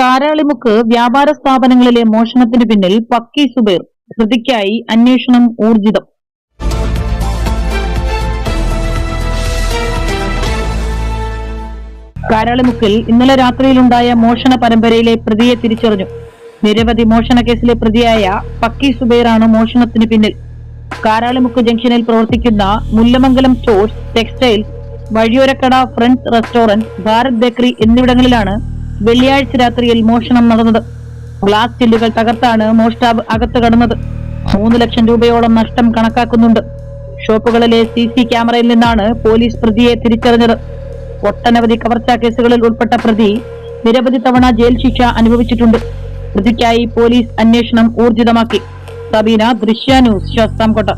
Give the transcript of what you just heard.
കാരാളിമുക്ക് വ്യാപാര സ്ഥാപനങ്ങളിലെ മോഷണത്തിന് പിന്നിൽ പക്കി സുബൈർ പ്രതിക്കായി അന്വേഷണം ഊർജിതം. കാരാളിമുക്കിൽ ഇന്നലെ രാത്രിയിലുണ്ടായ മോഷണ പരമ്പരയിലെ പ്രതിയെ തിരിച്ചറിഞ്ഞു. നിരവധി മോഷണ കേസിലെ പ്രതിയായ പക്കി സുബൈറാണ് മോഷണത്തിന് പിന്നിൽ. കാരാളിമുക്ക് ജംഗ്ഷനിൽ പ്രവർത്തിക്കുന്ന മുല്ലമംഗലം സ്റ്റോഴ്സ് ടെക്സ്റ്റൈൽസ് വഴിയോരക്കട ഫ്രണ്ട്സ് റെസ്റ്റോറന്റ് ഭാരത് ബേക്കറി എന്നിവിടങ്ങളിലാണ് വെള്ളിയാഴ്ച രാത്രിയിൽ മോഷണം നടന്നത്. ഗ്ലാസ് ചില്ലുകൾ തകർത്താണ് മോഷ്ടാവ് അകത്ത് കടന്നത്. മൂന്ന് ലക്ഷം രൂപയോളം നഷ്ടം കണക്കാക്കുന്നുണ്ട്. ഷോപ്പുകളിലെ സി സി ക്യാമറയിൽ നിന്നാണ് പോലീസ് പ്രതിയെ തിരിച്ചറിഞ്ഞത്. ഒട്ടനവധി കവർച്ചാ കേസുകളിൽ ഉൾപ്പെട്ട പ്രതി നിരവധി തവണ ജയിൽ ശിക്ഷ അനുഭവിച്ചിട്ടുണ്ട്. പ്രതിക്കായി പോലീസ് അന്വേഷണം ഊർജിതമാക്കി. സബീന ദൃശ്യ ന്യൂസ് ശാസ്താംകോട്ട.